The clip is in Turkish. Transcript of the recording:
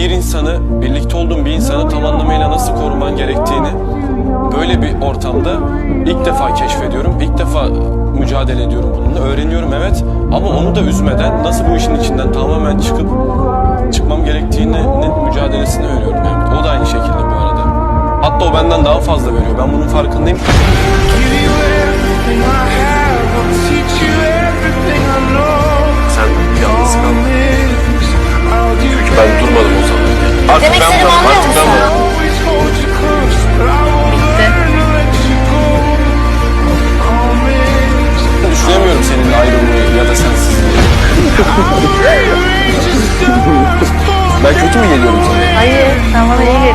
bir insanı, birlikte olduğun bir insanı tam anlamıyla nasıl koruman gerektiğini böyle bir ortamda ilk defa keşfediyorum. İlk defa mücadele ediyorum bununla. Öğreniyorum evet ama onu da üzmeden nasıl bu işin içinden tamamen çıkıp çıkmam gerektiğinin mücadelesini veriyorum. Yani. O da aynı şekilde bu arada. Hatta o benden daha fazla veriyor. Ben bunun farkındayım. Ben kötü mü geliyorum sana? Hayır, sen bana iyi geliyorsun.